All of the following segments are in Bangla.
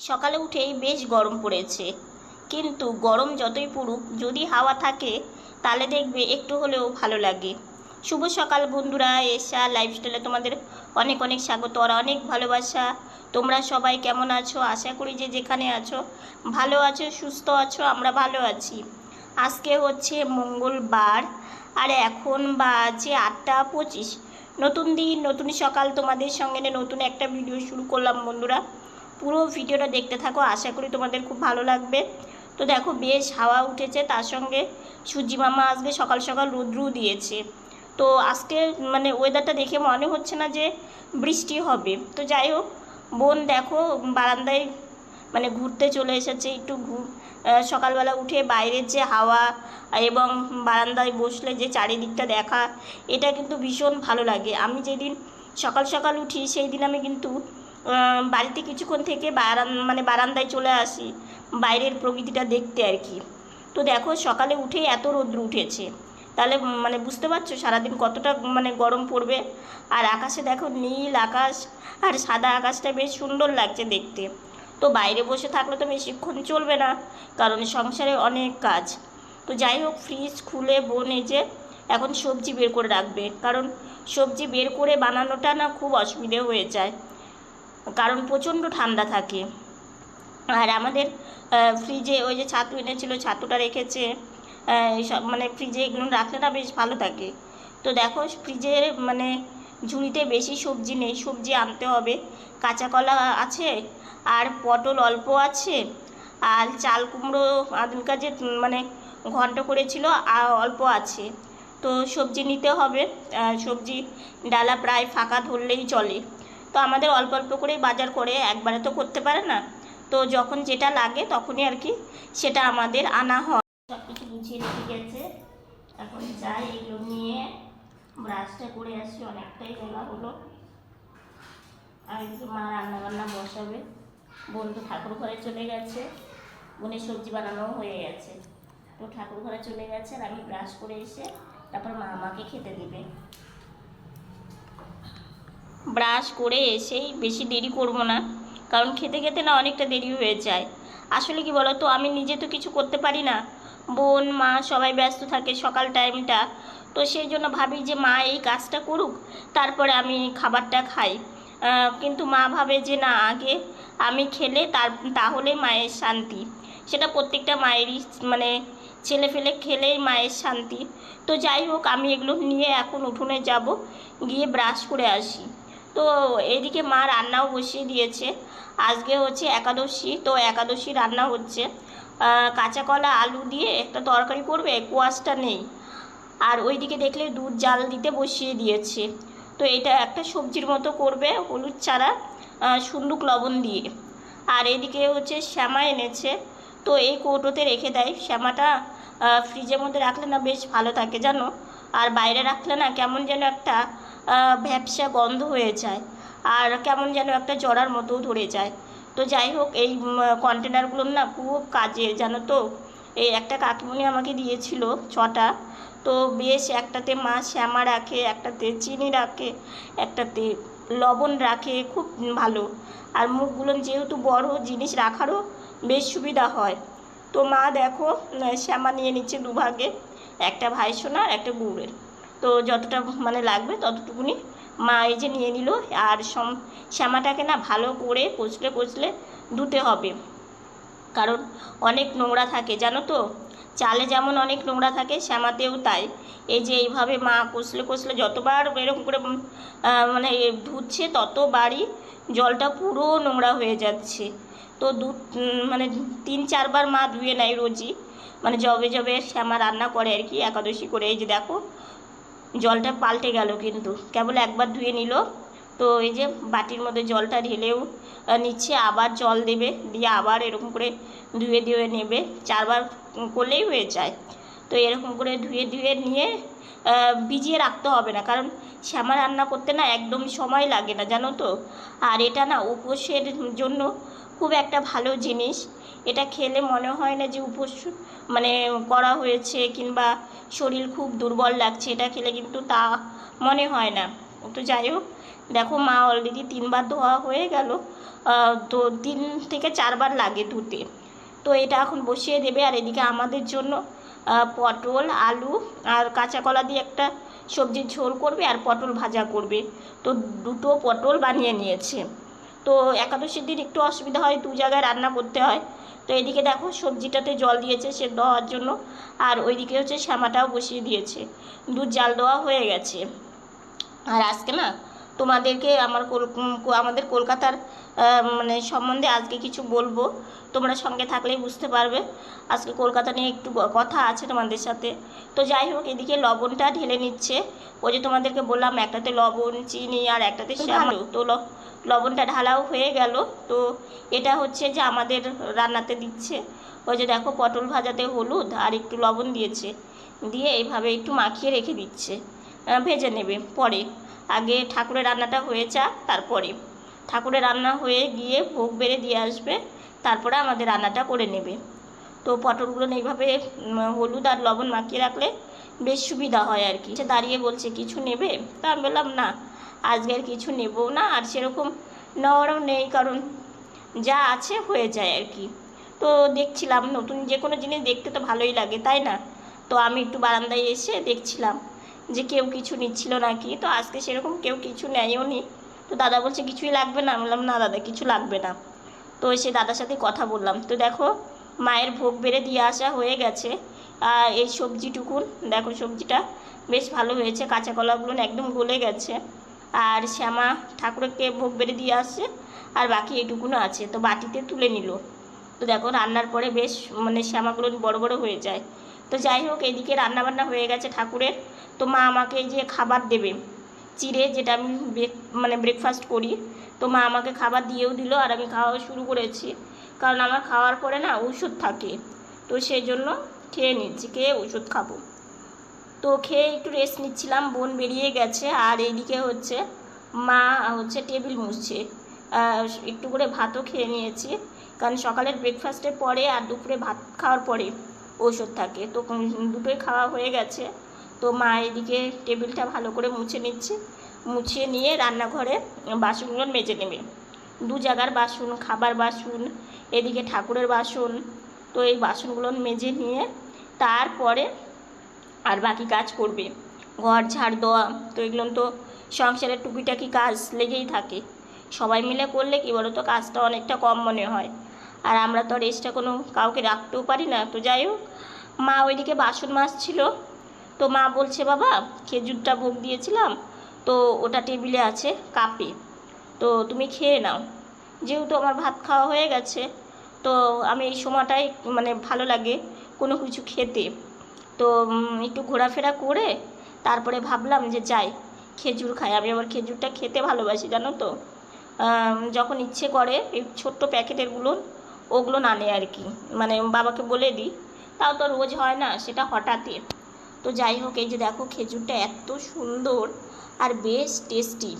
সকালে উঠেই বেশ গরম পড়েছে। কিন্তু গরম যতই পড়ুক, যদি হাওয়া থাকে, তাহলে দেখবে একটু হলেও ভালো লাগে। শুভ সকাল বন্ধুরা এসা লাইফস্টাইলে তোমাদের অনেক অনেক স্বাগত আর অনেক ভালোবাসা। তোমরা সবাই কেমন আছো? আশা করি যে যেখানে আছো, ভালো আছো, সুস্থ আছো, আমরা ভালো আছি। আজকে হচ্ছে মঙ্গলবার আর এখন বাজে আটটা পঁচিশ। নতুন দিন, নতুন সকাল। তোমাদের সঙ্গে নতুন একটা ভিডিও শুরু করলাম বন্ধুরা। পুরো ভিডিওটা দেখতে থাকো। আশা করি তোমাদের খুব ভালো লাগবে। তো দেখো, বেশ হাওয়া উঠেছে। তার সঙ্গে সূর্যি মামা আজকে সকাল সকাল রৌদ্রও দিয়েছে। তো আজকে মানে ওয়েদারটা দেখে মনে হচ্ছে না যে বৃষ্টি হবে। তো যাই হোক, বোন দেখো, বারান্দায় মানে ঘুরতে চলে এসেছে। একটু সকালবেলা উঠে বাইরের যে হাওয়া এবং বারান্দায় বসলে যে চারিদিকটা দেখা, এটা কিন্তু ভীষণ ভালো লাগে। আমি যেদিন সকাল সকাল উঠি সেই দিন আমি কিন্তু বাড়িতে কিছুক্ষণ থেকে বারান মানে বারান্দায় চলে আসি, বাইরের প্রকৃতিটা দেখতে আর কি। তো দেখো, সকালে উঠেই এত রৌদ্র উঠেছে। তাহলে মানে বুঝতে পারছ সারাদিন কতটা মানে গরম পড়বে? আর আকাশে দেখো নীল আকাশ আর সাদা আকাশটা বেশ সুন্দর লাগছে দেখতে। তো বাইরে বসে থাকলে তো বেশিক্ষণ চলবে না, কারণ সংসারে অনেক কাজ। তো যাই হোক ফ্রিজ খুলে বোন যে এখন সবজি বের করে রাখবে। কারণ সবজি বের করে বানানোটা না খুব অসুবিধে হয়ে যায়। কারণ প্রচণ্ড ঠান্ডা থাকে। আর আমাদের ফ্রিজে ওই যে ছাতু এনেছিল, ছাতুটা রেখেছে এইসব মানে ফ্রিজে এগুলো রাখলে না বেশ ভালো থাকে। তো দেখো ফ্রিজে মানে ঝুড়িতে বেশি সবজি নেই, সবজি আনতে হবে। কাঁচা কলা আছে, আর পটল অল্প আছে, আর চাল কুমড়ো আদুল কাজে মানে ঘন্ট করেছিল অল্প আছে। তো সবজি নিতে হবে সবজি ডালা প্রায় ফাঁকা ধরলেই চলে। তো আমাদের অল্প অল্প করেই বাজার করে একবারে তো করতে পারে না। তো যখন যেটা লাগে তখনই আর কি সেটা আমাদের আনা হয়। সব কিছু গুছিয়ে রেখে গেছে। এখন যাই এগুলো নিয়ে। ব্রাশটা করে আসি, অনেকটাই বেলা হলো। আর এদিকে মা রান্নাবান্না বসাবে। বোন তো ঠাকুর ঘরে চলে গেছে। বোনের সবজি বানানো হয়ে গেছে। তো ঠাকুর ঘরে চলে গেছে আর আমি ব্রাশ করে এসে তারপর মা আমাকে খেতে দিবে। ব্রাশ করে এসেই বেশি দেরি করব না, কারণ খেতে খেতে না অনেকটা দেরি হয়ে যায়। আসলে কি বলো তো আমি নিজে তো কিছু করতে পারি না। বোন, মা সবাই ব্যস্ত থাকে সকাল টাইমটা তো সেই জন্য ভাবি যে মা এই কাজটা করুক, তারপরে আমি খাবারটা খাই। কিন্তু মা ভাবে যে না, আগে আমি খেলে তার তাহলে মায়ের শান্তি। সেটা প্রত্যেকটা মায়েরই মানে ছেলে ফেলে খেলেই মায়ের শান্তি। তো যাই হোক, আমি এগুলো নিয়ে এখন উঠোনে যাব, গিয়ে ব্রাশ করে আসি। তো এদিকে মা রান্নাও বসিয়ে দিয়েছে। আজকে হচ্ছে একাদশী তো একাদশী রান্না হচ্ছে। কাঁচা কলা আলু দিয়ে একটা তরকারি করবে কোয়াশটা নেই। আর ওইদিকে দেখলে দুধ জাল দিতে বসিয়ে দিয়েছে। তো এটা একটা সবজির মতো করবে হলুদ আহ, সুন্দুক লবণ দিয়ে। আর এদিকে হচ্ছে শ্যামা এনেছে তো এই কৌটোতে রেখে দেয়। শ্যামাটা ফ্রিজের মধ্যে রাখলে না বেশ ভালো থাকে জানো? আর বাইরে রাখলে না কেমন যেন একটা ভ্যাপসা গন্ধ হয়ে যায়। আর কেমন যেন একটা জড়ার মতো ধরে যায়। তো যাই হোক, এই কন্টেনারগুলো না খুব কাজের জানো তো? এই একটা কাকিমণি আমাকে দিয়েছিল ছটা। তো বেশ একটাতে মা শ্যামা রাখে, একটাতে চিনি রাখে, একটাতে লবণ রাখে, খুব ভালো। আর মুখগুলো যেহেতু বড় জিনিস রাখারও বেশ সুবিধা হয়। তো মা দেখো শ্যামা নিয়ে নিচ্ছে দুভাগে। একটা ভাই সোনা আর একটা গুড়ের তো যতটা মানে লাগবে ততটুকুনি মা এই যে নিয়ে নিল আর সম, শ্যামাটাকে না ভালো করে কচলে কচলে ধুতে হবে। কারণ অনেক নোংরা থাকে, জানো তো? চালে যেমন অনেক নোংরা থাকে, শ্যামাতেও তাই। এই যে এইভাবে মা কষলে কষলে যতবার এরকম করে মানে ধুচ্ছে, ততবারই জলটা পুরো নোংরা হয়ে যাচ্ছে। তো দু মানে তিন, চারবার মা ধুয়ে নেয় রোজই। মানে জবে জবে শ্যামা রান্না করে আর কি, একাদশী করে। এই যে দেখো, জলটা পাল্টে গেল কিন্তু। কেবল একবার ধুয়ে নিল। তো এই যে বাটির মধ্যে জলটা ঢেলেও নিচ্ছে, আবার জল দেবে, দিয়ে আবার এরকম করে ধুয়ে ধুয়ে নেবে, চারবার করলেই হয়ে যায়। তো এরকম করে ধুয়ে ধুয়ে নিয়ে ভিজিয়ে রাখতে হবে না, কারণ শ্যামা রান্না করতে না একদম সময় লাগে না, জানো তো? আর এটা না উপোসের জন্য খুব একটা ভালো জিনিস। এটা খেলে মনে হয় না যে উপোস মানে করা হয়েছে কিংবা শরীর খুব দুর্বল লাগছে, এটা খেলে কিন্তু তা মনে হয় না। তো যাই হোক দেখো মা অলরেডি তিনবার ধোয়া হয়ে গেল তো তিন থেকে চারবার লাগে ধুতে। তো এটা এখন বসিয়ে দেবে, আর এদিকে আমাদের জন্য পটল, আলু আর কাঁচা কলা দিয়ে একটা সবজির ঝোল করবে আর পটল ভাজা করবে। তো দুটো পটল বানিয়ে নিয়েছে। তো একাদশীর দিন একটু অসুবিধা হয়, দু জায়গায় রান্না করতে হয়। তো এদিকে দেখো সবজিটাতে জল দিয়েছে সেদ্ধ হওয়ার জন্য, আর ওইদিকে হচ্ছে শ্যামাটাও বসিয়ে দিয়েছে। দুধ জাল দেওয়া হয়ে গেছে। আর আজকে না তোমাদেরকে আমার কল- আমাদের কলকাতার মানে সম্বন্ধে আজকে কিছু বলব। তোমরা সঙ্গে থাকলেই বুঝতে পারবে। আজকে কলকাতা নিয়ে একটু কথা আছে তোমাদের সাথে। তো যাই হোক এদিকে লবণটা ঢেলে নিচ্ছে। ওই যে তোমাদেরকে বললাম একটাতে লবণ চিনি আর একটাতে শ্যামা তো লবণটা ঢালাও হয়ে গেল। তো এটা হচ্ছে যে আমাদের রান্নাতে দিচ্ছে। ওই যে দেখো পটল ভাজাতে হলুদ আর একটু লবণ দিয়েছে। দিয়ে এইভাবে একটু মাখিয়ে রেখে দিচ্ছে। ভেজে নেবে পরে। আগে ঠাকুরের রান্নাটা হয়ে যাক, তারপরে। ঠাকুরের রান্না হয়ে গিয়ে ভোগ বেড়ে দিয়ে আসবে, তারপরে আমাদের রান্নাটা করে নেবে। তো পটলগুলো এইভাবে হলুদ আর লবণ মাখিয়ে রাখলে বেশ সুবিধা হয় আর কি। সে দাঁড়িয়ে বলছে, কিছু নেবে? তা আমি বললাম, না, আজকে আর কিছু নেব না, আর সেরকম নেওয়ারও নেই, কারণ যা আছে হয়ে যায় আর কি। তো দেখছিলাম, নতুন যে কোনো জিনিস দেখতে তো ভালোই লাগে, তাই না? তো আমি একটু বারান্দায় এসে দেখছিলাম যে কেউ কিছু নিচ্ছিল নাকি। তো আজকে সেরকম কেউ কিছু নেয়ও নি। তো দাদা বলছে, কিছুই লাগবে না। বললাম, না দাদা, কিছু লাগবে না। তো সে দাদার সাথে কথা বললাম। তো দেখো, মায়ের ভোগ বেড়ে দিয়ে আসা হয়ে গেছে। আর এই সবজিটুকুন, দেখো সবজিটা বেশ ভালো হয়েছে। কাঁচা কলাগুলো একদম গলে গেছে। আর শ্যামা ঠাকুরকে ভোগ বেড়ে দিয়ে আসছে। আর বাকি এইটুকুনো আছে। তো বাটিতে তুলে নিল। তো দেখো রান্নার পরে বেশ মানে শ্যামাগুলো বড় বড় হয়ে যায়। তো যাই হোক, এদিকে রান্না বান্না হয়ে গেছে ঠাকুরের। তো মা আমাকে এই যে খাবার দেবে, চিড়ে যেটা আমি মানে ব্রেকফাস্ট করি, তো মা আমাকে খাবার দিয়েও দিল আর আমি খাওয়া শুরু করেছি। কারণ আমার খাওয়ার পরে না ওষুধ থাকে, তো সেই জন্য খেয়ে নিচ্ছি, খেয়ে ওষুধ খাব। তো খেয়ে একটু রেস্ট নিচ্ছিলাম, বোন বেরিয়ে গেছে আর এইদিকে হচ্ছে মা হচ্ছে টেবিল মুছছে। একটু করে ভাতও খেয়ে নিয়েছি। কারণ সকালের ব্রেকফাস্টের পরে আর দুপুরে ভাত খাওয়ার পরে ওষুধ থাকে। তো দুটোই খাওয়া হয়ে গেছে। তো মা এদিকে টেবিলটা ভালো করে মুছে নিচ্ছে। মুছিয়ে নিয়ে রান্নাঘরে বাসনগুলো মেজে নেবে। দু জায়গার বাসন, খাবার বাসন, এদিকে ঠাকুরের বাসন। তো এই বাসনগুলো মেজে নিয়ে তারপরে আর বাকি কাজ করবে। ঘর, ঝাড় দেওয়া তো এগুলো তো সংসারের টুকিটাকি কাজ লেগেই থাকে। সবাই মিলে করলে কি বলো তো কাজটা অনেকটা কম মনে হয়। আর আমরা তো আর এক্সট্রা কোনো কাউকে রাখতেও পারি না, তো যাই হোক। মা ওইদিকে বাসন মাজছিল। তো মা বলছে, বাবা, খেজুরটা ভোগ দিয়েছিলাম, তো ওটা টেবিলে আছে, কাপে। তো তুমি খেয়ে নাও। যেহেতু আমার ভাত খাওয়া হয়ে গেছে, তো আমি এই সময়টাই মানে ভালো লাগে কোনো কিছু খেতে। তো একটু ঘোরাফেরা করে তারপরে ভাবলাম যে যাই, খেজুর খাই। আমি আবার খেজুরটা খেতে ভালোবাসি, জানো তো? যখন ইচ্ছে করে, এই ছোট্ট প্যাকেটেরগুলো ওগুলো আনে আর কি। মানে বাবাকে বলে দিই, তাও তো রোজ হয় না, সেটা হঠাৎই। তো যাই হোক, এই যে দেখো খেজুরটা এত সুন্দর আর বেশ টেস্টি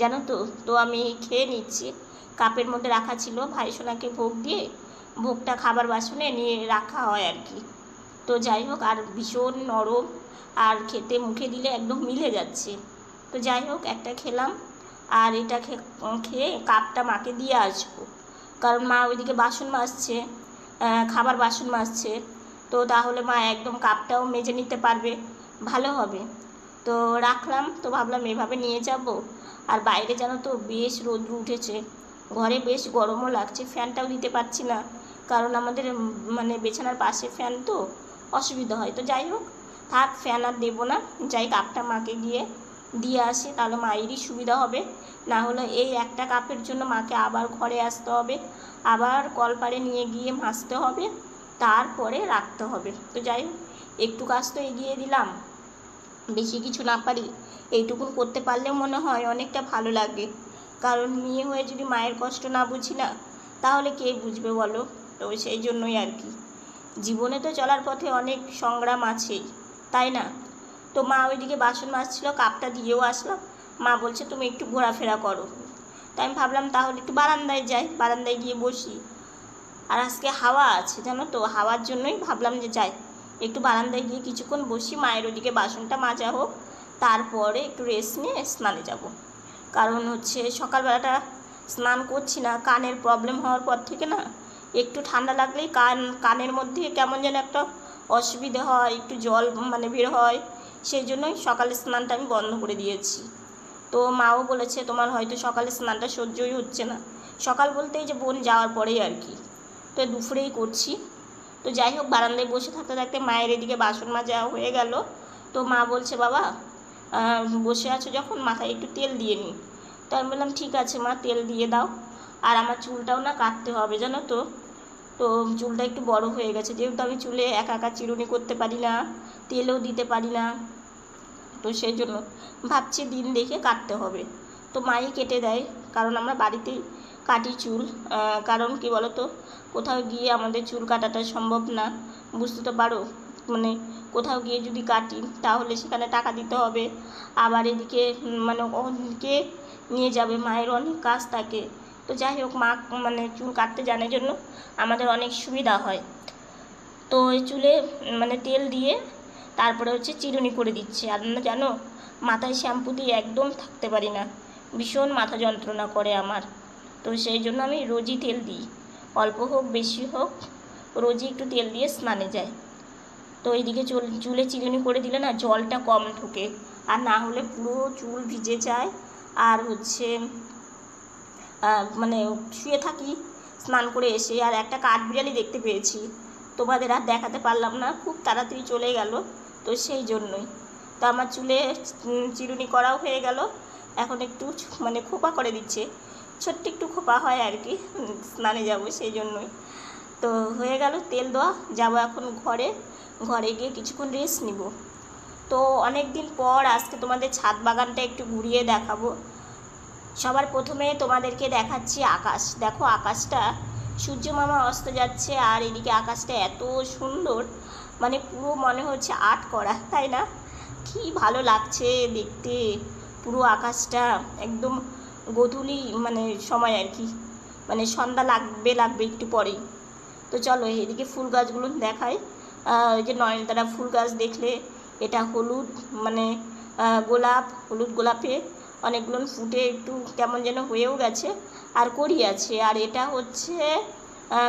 জানো তো তো আমি খেয়ে নিচ্ছি। কাপের মধ্যে রাখা ছিল ভাই সোনাকে ভোগ দিয়ে, ভোগটা খাবার বাসনে নিয়ে রাখা হয় আর কি। তো যাই হোক, আর ভীষণ নরম আর খেতে মুখে দিলে একদম মিলে যাচ্ছে। তো যাই হোক, একটা খেলাম। আর এটা খেয়ে কাপটা মাকে দিয়ে আসব। কারণ মা ওইদিকে বাসন মাজছে খাবার বাসন মাজছে। তো তাহলে মা একদম কাপটাও মেজে নিতে পারবে, ভালো হবে। তো রাখলাম, তো ভাবলাম এভাবে নিয়ে যাব। আর বাইরে যেন তো বেশ রোদ্র উঠেছে। ঘরে বেশ গরমও লাগছে, ফ্যানটাও দিতে পারছি না। কারণ আমাদের মানে বিছানার পাশে ফ্যান তো, অসুবিধা হয়। তো যাই হোক, থাক, ফ্যান আর দেবো না। যাই কাপটা মাকে গিয়ে দিয়ে আসে, তাহলে মায়েরই সুবিধা হবে। না হলে এই একটা কাপের জন্য মাকে আবার ঘরে আসতে হবে, আবার কলপারে নিয়ে গিয়ে ভাসতে হবে, তারপরে রাখতে হবে। তো যাই হোক, একটু কাজ তো এগিয়ে দিলাম। বেশি কিছু না পারি, এইটুকুন করতে পারলেও মনে হয় অনেকটা ভালো লাগে। কারণ মেয়ে হয়ে যদি মায়ের কষ্ট না বুঝি না, তাহলে কে বুঝবে বলো? তো সেই জন্যই আর কি। জীবনে তো চলার পথে অনেক সংগ্রাম আছেই, তাই না? তো মা ওইদিকে বাসন মাজছিল, কাপটা দিয়েও আসলাম মা বলছে, তুমি একটু ঘোরাফেরা করো। তাই আমি ভাবলাম, তাহলে একটু বারান্দায় যাই, বারান্দায় গিয়ে বসি। আর আজকে হাওয়া আছে, জানো তো? হাওয়ার জন্যই ভাবলাম যে যাই, একটু বারান্দায় গিয়ে কিছুক্ষণ বসি, মায়ের ওদিকে বাসনটা মাজা হোক, তারপরে একটু রেস্ট নিয়ে স্নানে যাব। কারণ হচ্ছে সকালবেলাটা স্নান করছি না, কানের প্রবলেম হওয়ার পর থেকে না, একটু ঠান্ডা লাগলেই কান, কানের মধ্যে কেমন যেন একটা অসুবিধে হয়, একটু জল মানে বের হয়। সেই জন্যই সকালে স্নানটা আমি বন্ধ করে দিয়েছি। তো মাও বলেছে, তোমার হয়তো সকালে স্নানটা সহ্যই হচ্ছে না। সকাল বলতেই যে বোন যাওয়ার পরেই আর কি। তো দুপুরেই করছি। তো যাই হোক, বারান্দায় বসে থাকতে থাকতে মায়ের এদিকে বাসন মাজা হয়ে গেল। তো মা বলছে, বাবা বসে আছো যখন, মাথায় একটু তেল দিয়ে নিই তো আমি বললাম, ঠিক আছে মা, তেল দিয়ে দাও। আর আমার চুলটাও না কাটতে হবে, জানো তো? তো চুলটা একটু বড় হয়ে গেছে। যেহেতু আমি চুলে একা একা চিরুনি করতে পারি না, তেলও দিতে পারি না, তো সেই জন্য ভাবছি দিন দেখে কাটতে হবে। তো মাই কেটে দেয়, কারণ আমরা বাড়িতেই কাটি চুল কারণ কি তো কোথাও গিয়ে আমাদের চুল কাটাটা সম্ভব না, বুঝতে তো পারো? মানে কোথাও গিয়ে যদি কাটি, তাহলে সেখানে টাকা দিতে হবে। আবার এদিকে মানে অনেকে নিয়ে যাবে, মায়ের অনেক কাজ থাকে। তো যাই হোক, মা মানে চুল কাটতে জানার জন্য আমাদের অনেক সুবিধা হয়। তো ওই চুলে মানে তেল দিয়ে তারপরে হচ্ছে চিরুনি করে দিচ্ছে। আর না জানো, মাথায় শ্যাম্পু দিয়ে একদম থাকতে পারি না। ভীষণ মাথা যন্ত্রণা করে আমার। তো সেই জন্য আমি রোজই তেল দিই। অল্প হোক, বেশি হোক, রোজই একটু তেল দিয়ে স্নানে যায় তো এইদিকে চুল, চুলে চিরুনি করে দিলে না জলটা কম ঢোকে। আর না হলে পুরো চুল ভিজে যায়। আর হচ্ছে মানে শুয়ে থাকি, স্নান করে এসে, আর একটা কাঠবিড়ালি দেখতে পেয়েছি। তোমাদের আর দেখাতে পারলাম না, খুব তাড়াতাড়ি চলে গেল, তো সেই জন্যই। তো আমার চুলে চিরুনি করাও হয়ে গেল, এখন একটু মানে খোপা করে দিচ্ছে। ছোট্ট একটু খোপা হয় আর কি স্নানে যাব সেই জন্যই। তো হয়ে গেল তেল দেওয়া, যাব এখন ঘরে ঘরে গিয়ে কিছুক্ষণ রেস্ট নিব। তো অনেক দিন পর আজকে তোমাদের ছাদ বাগানটা একটু ঘুরিয়ে দেখাবো। সবার প্রথমে তোমাদেরকে দেখাচ্ছি আকাশ। দেখো আকাশটা সূর্য মামা অস্ত যাচ্ছে আর এদিকে আকাশটা এত সুন্দর মানে পুরো মনে হচ্ছে আর্ট করা তাই না? কি ভালো লাগছে দেখতে পুরো আকাশটা একদম গোধূলি মানে সময় আর কি মানে সন্ধ্যা লাগবে লাগবে একটু পরেই। তো চলো এদিকে ফুল গাছগুলো আহ, ওই যে নয়নতারা ফুল গাছ দেখলে এটা হলুদ মানে গোলাপ হলুদ গোলাপে অনেকগুলো ফুটে একটু কেমন যেন হয়েও গেছে। আর করি আছে, আর এটা হচ্ছে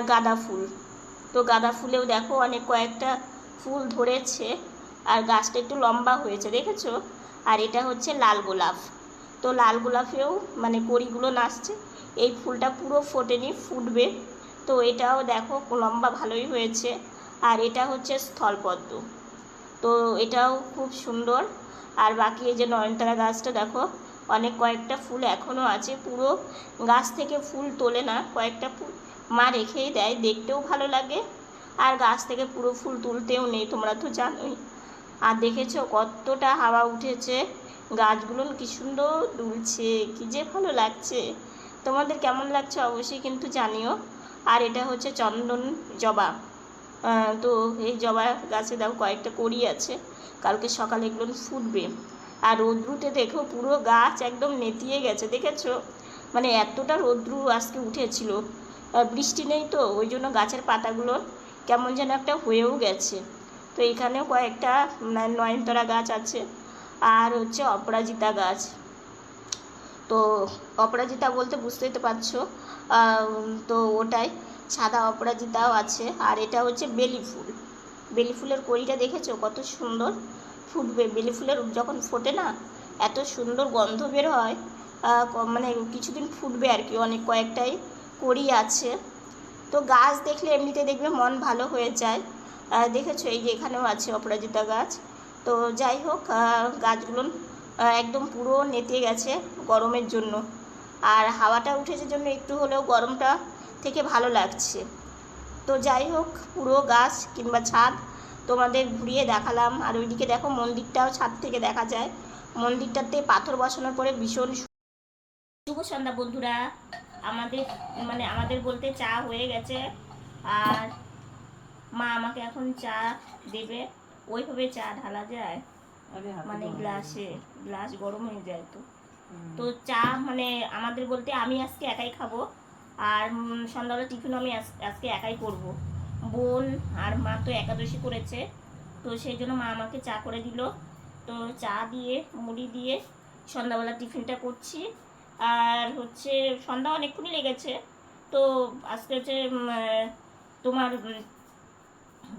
গাঁদা ফুল। তো গাঁদা ফুলেও দেখো অনেক কয়েকটা ফুল ধরেছে, আর গাছটা একটু লম্বা হয়েছে, দেখেছ? আর এটা হচ্ছে লাল গোলাপ। তো লাল গোলাপেও মানে কড়িগুলো নাচছে, এই ফুলটা পুরো ফোটেনি, ফুটবে। তো এটাও দেখো লম্বা ভালোই হয়েছে, আর এটা হচ্ছে স্থলপদ্ম। তো এটাও খুব সুন্দর। আর বাকি এই যে নয়নতারা গাছটা দেখো অনেক কয়েকটা ফুল এখনও আছে, পুরো গাছ থেকে ফুল তোলে না, কয়েকটা ফুল মা রেখেই দেয়, দেখতেও ভালো লাগে। আর গাছ থেকে পুরো ফুল তুলতেও নেই, তোমরা তো জানোই। আর দেখেছ কতটা হাওয়া উঠেছে? গাছগুলো কি সুন্দর দুলছে, কি যে ভালো লাগছে। তোমাদের কেমন লাগছে অবশ্যই কিন্তু জানিও। আর এটা হচ্ছে চন্দন জবা। তো এই জবা গাছে দাও, কয়েকটা কড়ি আছে। কালকে সকালে এগুলো ফুটবে। আর রৌদ্রুতে দেখো পুরো গাছ একদম নেতিয়ে গেছে, দেখেছ? মানে এতটা রৌদ্রু আজকে উঠেছিল। বৃষ্টি নেই তো, ওই জন্য গাছের পাতাগুলো কেমন যেন একটা হয়েও গেছে। তো এখানেও কয়েকটা নয়নতরা গাছ আছে, আর হচ্ছে অপরাজিতা গাছ। তো অপরাজিতা বলতে বুঝতেই তো পারছ তো ওটাই। সাদা অপরাজিতাও আছে, আর এটা হচ্ছে বেলি ফুল। বেলি ফুলের কড়িটা দেখেছ? কত সুন্দর। ফুটবে। বেলি ফুলের যখন ফোটে না, এত সুন্দর গন্ধ বের হয় মানে কিছুদিন ফুটবে আর কি, অনেক কয়েকটাই কড়ি আছে। তো গাছ দেখলে এমনিতে দেখবে মন ভালো হয়ে যায়। দেখেছ এই যে এখানেও আছে অপরাজিতা গাছ। তো যাই হোক গাছগুলো একদম পুরো নেতে গেছে গরমের জন্য। আর হাওয়াটা উঠেছে জন্য একটু হলেও গরমটা থেকে ভালো লাগছে। তো যাই হোক, পুরো গাছ কিংবা ছাদ তোমাদের ঘুরিয়ে দেখালাম। আর ওইদিকে দেখো মন্দিরটাও ছাদ থেকে দেখা যায়। মন্দিরটাতে পাথর বসানোর পরে ভীষণ শুভ সন্ধ্যা বন্ধুরা। আমাদের মানে আমাদের বলতে চা হয়ে গেছে। আর মা আমাকে এখন চা দেবে। ওইভাবে চা ঢালা যায়। মানে গ্লাসে গ্লাস গরম হয়ে যায় তো। তো চা মানে আমাদের বলতে আমি আজকে একাই খাব। আর সন্ধ্যাবেলা টিফিন আমি আজ- আজকে একাই করব। বোন আর মা তো একাদশী করেছে। তো সেই জন্য মা আমাকে চা করে দিল। তো চা দিয়ে, মুড়ি দিয়ে সন্ধ্যাবেলা টিফিনটা করছি। আর হচ্ছে সন্ধ্যা অনেকক্ষণই লেগেছে। তো আজকে হচ্ছে তোমার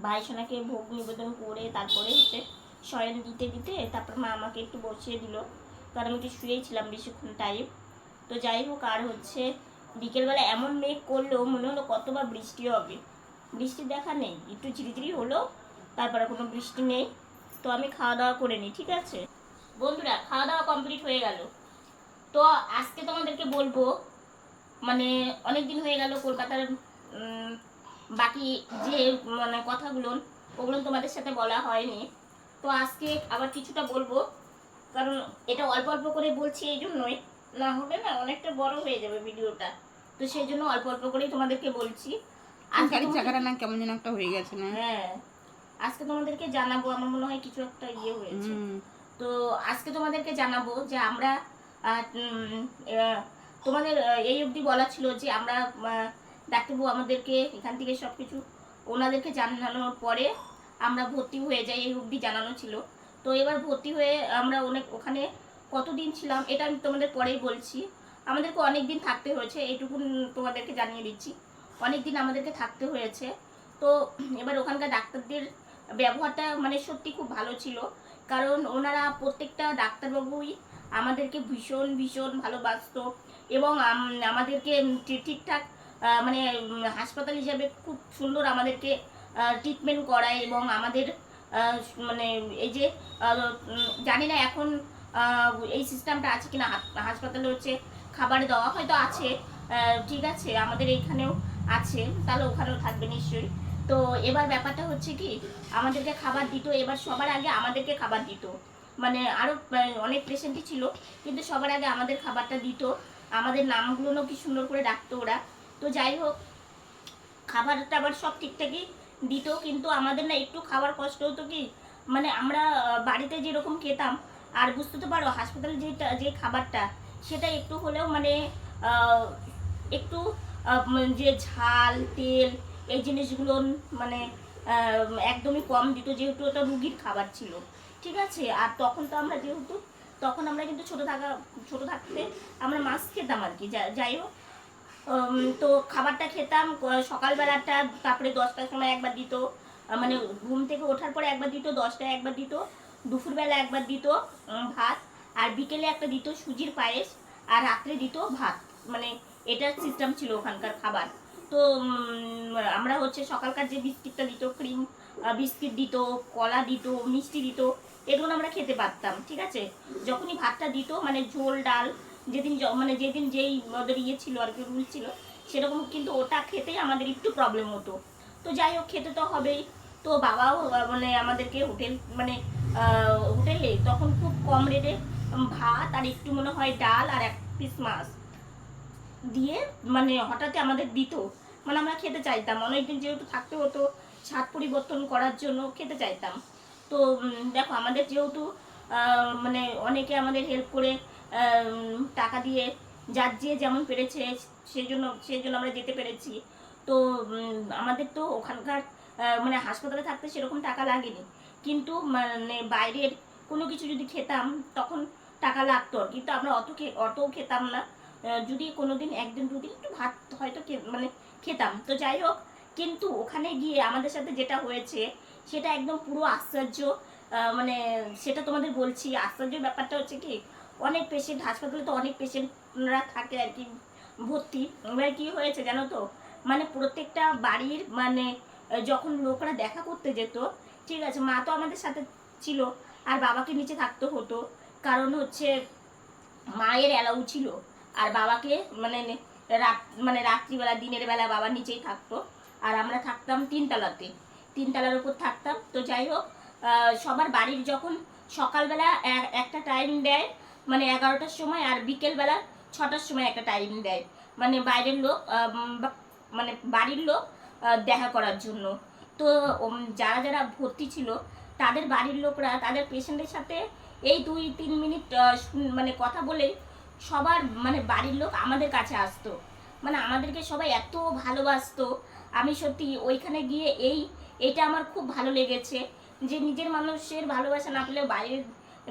ভাইসোনাকে ভোগ নিবেদন করে তারপরে হচ্ছে শয়ন দিতে দিতে তারপর মা আমাকে একটু বসিয়ে দিল। কারণ আমি একটু শুয়েই ছিলাম বেশিক্ষণ টাইম তো যাই হোক, আর হচ্ছে বিকেলবেলা এমন মেঘ করলেও মনে হলো কতবার বৃষ্টি হবে। বৃষ্টির দেখা নেই, একটু ঝিরিঝিরি হলো, তারপরে কোনো বৃষ্টি নেই। তো আমি খাওয়া দাওয়া করে নিই, ঠিক আছে? বন্ধুরা, খাওয়া দাওয়া কমপ্লিট হয়ে গেল। তো আজকে তোমাদেরকে বলব মানে অনেক দিন হয়ে গেল কলকাতার বাকি যে মানে কথাগুলো, ওগুলো তোমাদের সাথে বলা হয়নি। তো আজকে আবার কিছুটা বলব, কারণ এটা অল্প অল্প করে বলছি এই জন্যই। না হলে না অনেকটা বড় হয়ে যাবে ভিডিওটা। তো সেই জন্য অল্প অল্প করেই তোমাদেরকে বলছি। গাড়ির চাকাটা না কেমন যেন একটা হয়ে গেছে না? হ্যাঁ। আজকে তোমাদেরকে জানাব আমার মনে হয় কিছু একটা ইয়ে হয়েছে। তো আজকে তোমাদেরকে জানাব যে আমরা তোমাদের এই অবধি বলা ছিল যে আমরা ডাক্তারবাবু আমাদেরকে এখান থেকে সব কিছু ওনাদেরকে জানানোর পরে আমরা ভর্তি হয়ে যাই এই অবধি জানানো ছিল। তো এবার ভর্তি হয়ে আমরা অনেক ওখানে কতদিন ছিলাম এটা আমি তোমাদের পরেই বলছি। আমাদেরকে অনেক দিন থাকতে হয়েছে এইটুকু তোমাদেরকে জানিয়ে দিচ্ছি। অনেক দিন আমাদেরকে থাকতে হয়েছে। তো এবার ওখানকার ডাক্তারদের ব্যবহারটা মানে সত্যি খুব ভালো ছিল। কারণ ওনারা প্রত্যেকটা ডাক্তারবাবুই আমাদেরকে ভীষণ ভীষণ ভালোবাসতো এবং আমাদেরকে ঠিকঠাক মানে হাসপাতাল হিসাবে খুব সুন্দর আমাদেরকে ট্রিটমেন্ট করায় এবং আমাদের মানে এই যে জানি না এখন এই সিস্টেমটা আছে কিনা, হাস- হাসপাতালে হচ্ছে খাবার দেওয়া হয়তো আছে ঠিক আছে, আমাদের এইখানেও আছে, তাহলে ওখানেও থাকবে নিশ্চয়ই। তো এবার ব্যাপারটা হচ্ছে কি, আমাদেরকে খাবার দিত, এবার সবার আগে আমাদেরকে খাবার দিত। মানে আরও অনেক পেশেন্টই ছিল, কিন্তু সবার আগে আমাদের খাবারটা দিত। আমাদের নামগুলো কি সুন্দর করে ডাকতো ওরা। তো যাই হোক খাবার টাবার সব ঠিকঠাকই দিত, কিন্তু আমাদের না একটু খাবার কষ্ট হতো কি মানে আমরা বাড়িতে যেরকম খেতাম, আর বুঝতে তো পারো হাসপাতালে যেটা, যে খাবারটা, সেটা একটু হলেও মানে একটু যে ঝাল, তেল, এই জিনিসগুলো মানে একদমই কম দিত যেহেতু ওটা রুগীর খাবার ছিল। ঠিক আছে? আর তখন তো আমরা যেহেতু, তখন আমরা কিন্তু ছোট থাকা, ছোট থাকতে আমরা মাছ খেতাম আর কি। যাই হোক তো খাবারটা খেতাম সকালবেলাটা, তারপরে দশটার সময় একবার দিত মানে ঘুম থেকে ওঠার পরে একবার দিত, দশটায় একবার দিত, দুপুরবেলা একবার দিত ভাত, আর বিকেলে একটা দিত সুজির পায়েস, আর রাত্রে দিত ভাত। মানে এটার সিস্টেম ছিল ওখানকার খাবার। তো আমরা হচ্ছে সকালকার যে বিস্কিটটা দিত ক্রিম বিস্কিট দিত, কলা দিত, মিষ্টি দিত, এগুলো আমরা খেতে পারতাম, ঠিক আছে? যখনই ভাতটা দিত মানে ঝোল, ডাল, যেদিন মানে যেদিন যেই ওদের ইয়ে ছিল আর কি রুল ছিল, সেরকম কিন্তু ওটা খেতেই আমাদের একটু প্রবলেম হতো। তো যাই হোক, খেতে তো হবেই। তো বাবাও মানে আমাদেরকে হোটেল মানে হোটেলে তখন খুব কম রেটে ভাত আর একটু মনে হয় ডাল আর এক পিস মাছ। দিয়ে মানে হঠাৎ আমাদের দিত। মানে আমরা খেতে চাইতাম। অনেকদিন যেহেতু থাকতে হতো, স্বাদ পরিবর্তন করার জন্য খেতে চাইতাম। তো দেখো, আমাদের যেহেতু মানে অনেকে আমাদের হেল্প করে টাকা দিয়ে যার যে যেমন পেরেছে, সেই জন্য সেই জন্য আমরা যেতে পেরেছি। তো আমাদের তো ওখানকার মানে হাসপাতালে থাকতে সেরকম টাকা লাগেনি। কিন্তু মানে বাইরের কোনো কিছু যদি খেতাম, তখন টাকা লাগতো। কিন্তু আমরা অত অতও খেতাম না। যদি কোনো দিন একদিন দুদিন একটু ভাত হয়তো মানে খেতাম। তো যাই হোক, কিন্তু ওখানে গিয়ে আমাদের সাথে যেটা হয়েছে, সেটা একদম পুরো আশ্চর্য। মানে সেটা তোমাদের বলছি, আশ্চর্য ব্যাপারটা হচ্ছে কি, অনেক পেশেন্ট হাসপাতালে তো অনেক পেশেন্টরা থাকে আর কি, ভর্তি। এবার কী হয়েছে জানো তো? মানে প্রত্যেকটা বাড়ির মানে যখন লোকরা দেখা করতে যেত, ঠিক আছে, মা তো আমাদের সাথে ছিল, আর বাবাকে নিচে থাকতে হতো। কারণ হচ্ছে মায়ের অ্যালাউ ছিল। আর বাবাকে মানে রাত মানে রাত্রিবেলা, দিনের বেলা বাবা নিচেই থাকতো। আর আমরা থাকতাম তিনতলাতে। তিনতলার উপর থাকতাম। তো যাই হোক সবার বাড়ির যখন সকালবেলা একটা টাইম দেয় মানে এগারোটার সময়, আর বিকেলবেলা ছটার সময় একটা টাইম দেয়। মানে বাইরের লোক মানে বাড়ির লোক দেখা করার জন্য। তো যারা যারা ভর্তি ছিল, তাদের বাড়ির লোকরা তাদের পেশেন্টের সাথে এই দুই তিন মিনিট মানে কথা বলে সবার মানে বাড়ির লোক আমাদের কাছে আসতো। মানে আমাদেরকে সবাই এত ভালোবাসতো। আমি সত্যি ওইখানে গিয়ে এই, এটা আমার খুব ভালো লেগেছে যে নিজের মানুষের ভালোবাসা না পেলেও বাইরের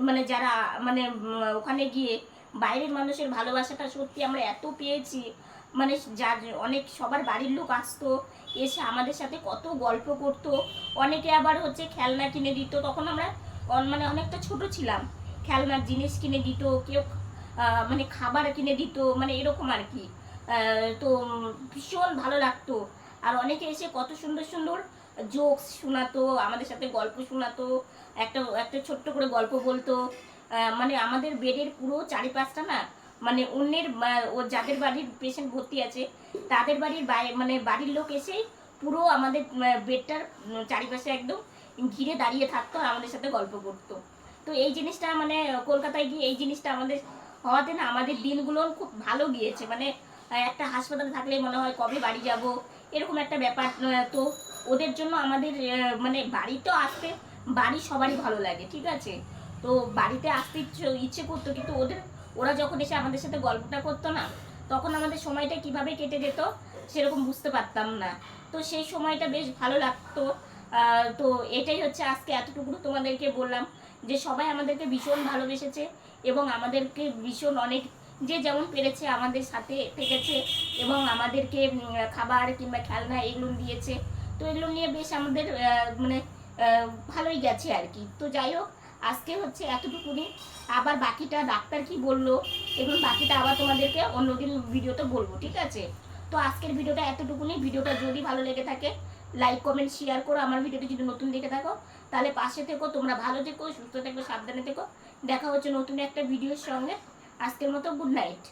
মানে যারা মানে ওখানে গিয়ে বাইরের মানুষের ভালোবাসাটা সত্যি আমরা এত পেয়েছি। মানে যার অনেক, সবার বাড়ির লোক আসতো, এসে আমাদের সাথে কত গল্প করতো। অনেকে আবার হচ্ছে খেলনা কিনে দিত। তখন আমরা মানে অনেকটা ছোট ছিলাম। খেলনার জিনিস কিনে দিত, কেউ মানে খাবার কিনে দিত মানে এরকম আর কি। তো ভীষণ ভালো লাগতো। আর অনেকে এসে কত সুন্দর সুন্দর জোকস শোনাতো, আমাদের সাথে গল্প শোনাতো, একটা একটা ছোট্ট করে গল্প বলতো। মানে আমাদের বেডের পুরো চারিপাশটা না মানে অন্যের ও যাদের বাড়ির পেশেন্ট ভর্তি আছে, তাদের বাড়ির মানে বাড়ির লোক এসেই পুরো আমাদের বেডটার চারিপাশে একদম ঘিরে দাঁড়িয়ে থাকতো আর আমাদের সাথে গল্প করতো। তো এই জিনিসটা মানে কলকাতায় গিয়ে এই জিনিসটা আমাদের হওয়াতে না আমাদের দিনগুলো খুব ভালো গিয়েছে। মানে একটা হাসপাতালে থাকলে মনে হয় কবে বাড়ি যাব, এরকম একটা ব্যাপার তো ওদের জন্য আমাদের মানে বাড়ি তো আসতে, বাড়ি সবারই ভালো লাগে, ঠিক আছে? তো বাড়িতে আসতে ইচ্ছে করতো, কিন্তু ওদের, ওরা যখন এসে আমাদের সাথে গল্পটা করতো না, তখন আমাদের সময়টা কীভাবে কেটে যেত সেরকম বুঝতে পারতাম না। তো সেই সময়টা বেশ ভালো লাগতো। তো এটাই হচ্ছে আজকে এতটুকু তোমাদেরকে বললাম যে সবাই আমাদেরকে ভীষণ ভালোবেসেছে। এবং আমাদেরকে ভীষণ অনেক, যে যেমন পেরেছে আমাদের সাথে থেকেছে এবং আমাদেরকে খাবার কিংবা খেলনা এগুলো দিয়েছে। তো এগুলো নিয়ে বেশ আমাদের মানে ভালোই গেছে আর কি। তো যাই হোক, আজকে হচ্ছে এতটুকুনি। আবার বাকিটা ডাক্তার কি বলল, এবং বাকিটা আবার তোমাদেরকে অন্যদিন ভিডিওতে বলব, ঠিক আছে? তো আজকের ভিডিওটা এতটুকুনি। ভিডিওটা যদি ভালো লেগে থাকে, লাইক, কমেন্ট, শেয়ার করো। আমার ভিডিওটি যদি নতুন দেখে থাকো, তাহলে পাশে থেকো। তোমরা ভালো থেকো, সুস্থ থেকো, সাবধানে থেকো। দেখা হচ্ছে নতুন একটা ভিডিওর সঙ্গে। আজকের মতো গুড নাইট